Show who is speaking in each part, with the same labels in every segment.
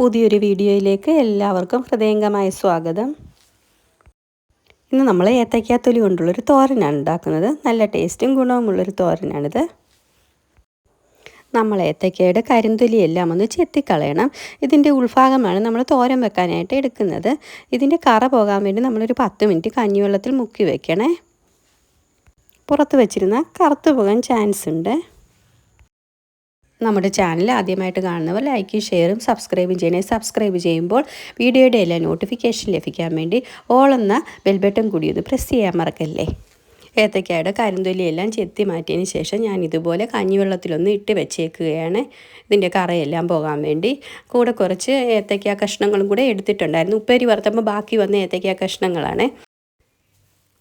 Speaker 1: പുതിയൊരു വീഡിയോയിലേക്ക് എല്ലാവർക്കും ഹൃദയംഗമായ സ്വാഗതം. ഇന്ന് നമ്മൾ ഏത്തയ്ക്കാത്തൊലി കൊണ്ടുള്ളൊരു തോരനാണ് ഉണ്ടാക്കുന്നത്. നല്ല ടേസ്റ്റും ഗുണവുമുള്ളൊരു തോരനാണിത്. നമ്മൾ ഏത്തയ്ക്കയുടെ കരിന്തൊലി എല്ലാം ഒന്ന് ചെത്തിക്കളയണം. ഇതിന്റെ ഉൾഭാഗമാണ് നമ്മൾ തോരൻ വെക്കാനായിട്ട് എടുക്കുന്നത്. ഇതിന്റെ കറ പോകാൻ വേണ്ടി നമ്മളൊരു പത്ത് മിനിറ്റ് കഞ്ഞിവെള്ളത്തിൽ മുക്കി വെക്കണേ. പുറത്ത് വെച്ചിരുന്ന കറുത്ത് പോകാൻ ചാൻസ് ഉണ്ട്. നമ്മുടെ ചാനൽ ആദ്യമായിട്ട് കാണുന്നവർ ലൈക്കും ഷെയറും സബ്സ്ക്രൈബും ചെയ്യണേ. സബ്സ്ക്രൈബ് ചെയ്യുമ്പോൾ വീഡിയോയുടെ എല്ലാ നോട്ടിഫിക്കേഷൻ ലഭിക്കാൻ വേണ്ടി ഓൾ എന്ന ബെൽബട്ടൺ കൂടി ഒന്ന് പ്രസ് ചെയ്യാൻ മറക്കല്ലേ? ഏത്തയ്ക്കയുടെ കരിന്തൊലിയെല്ലാം ചെത്തി മാറ്റിയതിന് ശേഷം ഞാൻ ഇതുപോലെ കഞ്ഞിവെള്ളത്തിലൊന്ന് ഇട്ട് വെച്ചേക്കുകയാണ്. ഇതിന്റെ കറയെല്ലാം പോകാൻ വേണ്ടി. കൂടെ കുറച്ച് ഏത്തയ്ക്ക കഷ്ണങ്ങളും കൂടെ എടുത്തിട്ടുണ്ടായിരുന്നു. ഉപ്പേരി വറുത്തപ്പോൾ ബാക്കി വന്ന ഏത്തയ്ക്ക കഷ്ണങ്ങളാണ്.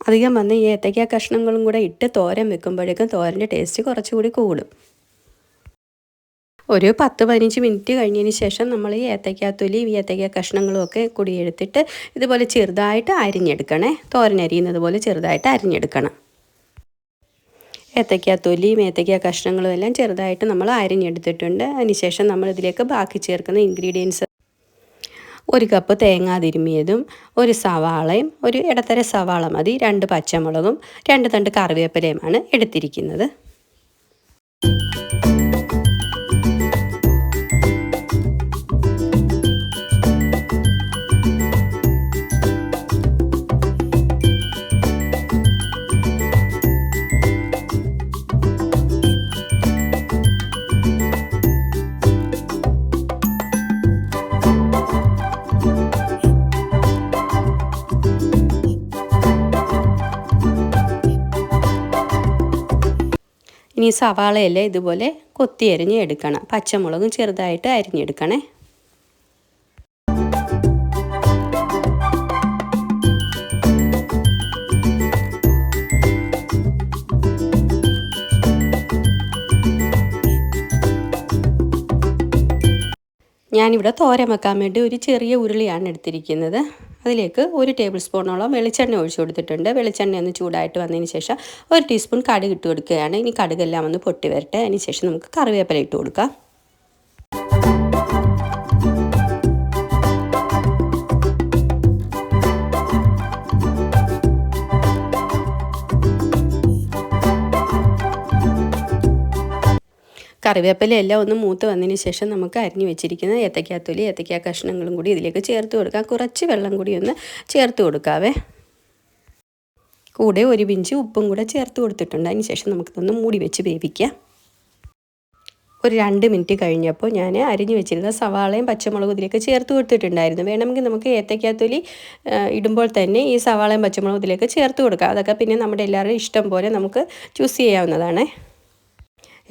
Speaker 1: അധികം വന്ന് ഈ ഏത്തയ്ക്ക കഷ്ണങ്ങളും കൂടെ ഇട്ട് തോരൻ വെക്കുമ്പോഴേക്കും തോരന്റെ ടേസ്റ്റ് കുറച്ചുകൂടി കൂടും. ഒരു പത്ത് പതിനഞ്ച് മിനിറ്റ് കഴിഞ്ഞതിന് ശേഷം നമ്മൾ ഈ ഏത്തയ്ക്കാത്തൊലി ഈ ഏത്തയ്ക്ക കഷ്ണങ്ങളും ഒക്കെ കൂടി ഇതുപോലെ ചെറുതായിട്ട് അരിഞ്ഞെടുക്കണേ. തോരനരിയുന്നത് പോലെ ചെറുതായിട്ട് അരിഞ്ഞെടുക്കണം. ഏത്തയ്ക്കാത്തൊലിയും ഏത്തയ്ക്ക കഷ്ണങ്ങളും എല്ലാം ചെറുതായിട്ട് നമ്മൾ അരിഞ്ഞെടുത്തിട്ടുണ്ട്. അതിനുശേഷം നമ്മൾ ഇതിലേക്ക് ബാക്കി ചേർക്കുന്ന ഇൻഗ്രീഡിയൻസ് ഒരു കപ്പ് തേങ്ങ തിരുമിയതും ഒരു സവാളയും ഒരു ഇടത്തര സവാള മതി രണ്ട് പച്ചമുളകും രണ്ട് തണ്ട് കറിവേപ്പിലയുമാണ് എടുത്തിരിക്കുന്നത്. ഇനി സവാളയെല്ലാം ഇതുപോലെ കൊത്തി അരിഞ്ഞ് എടുക്കണം പച്ചമുളകും ചെറുതായിട്ട് അരിഞ്ഞെടുക്കണേ. ഞാനിവിടെ തോരൻ വെക്കാൻ വേണ്ടി ഒരു ചെറിയ ഉരുളിയാണ് എടുത്തിരിക്കുന്നത്. അതിലേക്ക് ഒരു ടേബിൾ സ്പൂണോളം വെളിച്ചെണ്ണ ഒഴിച്ചു കൊടുത്തിട്ടുണ്ട്. വെളിച്ചെണ്ണ ഒന്ന് ചൂടായിട്ട് വന്നതിന് ശേഷം ഒരു ടീസ്പൂൺ കടുക് ഇട്ട് കൊടുക്കുകയാണ്. ഇനി കടുകെല്ലാം ഒന്ന് പൊട്ടി വരട്ടെ. അതിന് ശേഷം നമുക്ക് കറിവേപ്പില ഇട്ട് കൊടുക്കാം. കറിവേപ്പില എല്ലാം ഒന്ന് മൂത്ത് വന്നതിന് ശേഷം നമുക്ക് അരിഞ്ഞു വെച്ചിരിക്കുന്ന ഏത്തക്കാത്തൊലി ഏത്തയ്ക്ക കഷ്ണങ്ങളും കൂടി ഇതിലേക്ക് ചേർത്ത് കൊടുക്കാം. കുറച്ച് വെള്ളം കൂടി ഒന്ന് ചേർത്ത് കൊടുക്കാവേ. കൂടെ ഒരു പിഞ്ച് ഉപ്പും കൂടെ ചേർത്ത് കൊടുത്തിട്ടുണ്ട്. അതിന് ശേഷം നമുക്കിതൊന്ന് മൂടി വെച്ച് വേവിക്കാം. ഒരു രണ്ട് മിനിറ്റ് കഴിഞ്ഞപ്പോൾ ഞാൻ അരിഞ്ഞു വെച്ചിരുന്ന സവാളയും പച്ചമുളകും ഇതിലേക്ക് ചേർത്ത് കൊടുത്തിട്ടുണ്ടായിരുന്നു. വേണമെങ്കിൽ നമുക്ക് ഏത്തയ്ക്കാത്തൊലി ഇടുമ്പോൾ തന്നെ ഈ സവാളയും പച്ചമുളകും ഇതിലേക്ക് ചേർത്ത് കൊടുക്കാം. അതൊക്കെ പിന്നെ നമ്മുടെ എല്ലാവരുടെയും ഇഷ്ടം പോലെ നമുക്ക് ചൂസ് ചെയ്യാവുന്നതാണ്.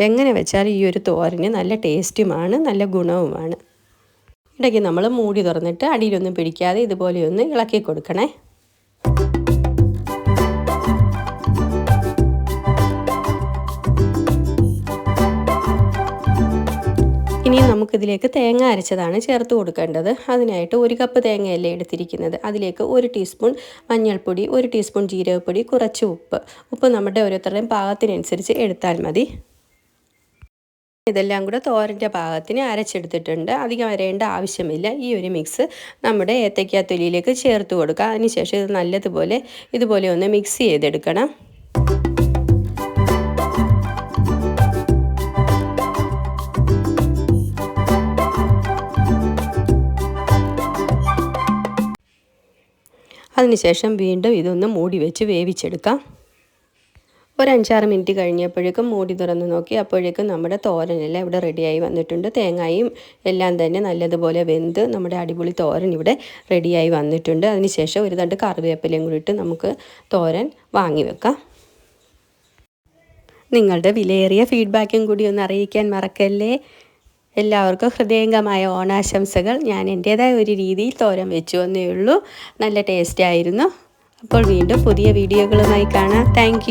Speaker 1: എങ്ങനെ വെച്ചാൽ ഈ ഒരു തോരന് നല്ല ടേസ്റ്റുമാണ് നല്ല ഗുണവുമാണ്. ഇടയ്ക്ക് നമ്മൾ മൂടി തുറന്നിട്ട് അടിയിലൊന്നും പിടിക്കാതെ ഇതുപോലെയൊന്ന് ഇളക്കി കൊടുക്കണേ. ഇനി നമുക്കിതിലേക്ക് തേങ്ങ അരച്ചതാണ് ചേർത്ത് കൊടുക്കേണ്ടത്. അതിനായിട്ട് ഒരു കപ്പ് തേങ്ങയല്ലേ എടുത്തിരിക്കുന്നത്. അതിലേക്ക് ഒരു ടീസ്പൂൺ മഞ്ഞൾപ്പൊടി ഒരു ടീസ്പൂൺ ജീരകപ്പൊടി കുറച്ച് ഉപ്പ്. ഉപ്പ് നമ്മുടെ ഓരോരുത്തരുടെയും പാകത്തിനനുസരിച്ച് എടുത്താൽ മതി. ഇതെല്ലാം കൂടെ തോരന്റെ പാകത്തിന് അരച്ചെടുത്തിട്ടുണ്ട്. അധികം വരേണ്ട ആവശ്യമില്ല. ഈ ഒരു മിക്സ് നമ്മുടെ ഏത്തയ്ക്ക തൊലിയിലേക്ക് ചേർത്ത് കൊടുക്കുക. അതിനുശേഷം ഇത് നല്ലതുപോലെ ഇതുപോലെ ഒന്ന് മിക്സ് ചെയ്തെടുക്കണം. അതിനുശേഷം വീണ്ടും ഇതൊന്ന് മൂടി വെച്ച് വേവിച്ചെടുക്കാം. ഒരു അഞ്ചാറ് മിനിറ്റ് കഴിഞ്ഞപ്പോഴേക്കും മൂടി തുറന്ന് നോക്കി. അപ്പോഴേക്കും നമ്മുടെ തോരനെല്ലാം ഇവിടെ റെഡിയായി വന്നിട്ടുണ്ട്. തേങ്ങയും എല്ലാം തന്നെ നല്ലതുപോലെ വെന്ത് നമ്മുടെ അടിപൊളി തോരൻ ഇവിടെ റെഡിയായി വന്നിട്ടുണ്ട്. അതിനുശേഷം ഒരു തണ്ട് കറിവേപ്പിലയും കൂടി ഇട്ട് നമുക്ക് തോരൻ വാങ്ങി വെക്കാം. നിങ്ങളുടെ വിലയേറിയ ഫീഡ്ബാക്കും കൂടി ഒന്ന് അറിയിക്കാൻ മറക്കല്ലേ? എല്ലാവർക്കും ഹൃദയംഗമായ ഓണാശംസകൾ. ഞാൻ എന്റേതായ ഒരു രീതിയിൽ തോരൻ വെച്ചു എന്നേ ഉള്ളൂ. നല്ല ടേസ്റ്റ് ആയിരുന്നു. അപ്പോൾ വീണ്ടും പുതിയ വീഡിയോകളുമായി കാണാം. താങ്ക്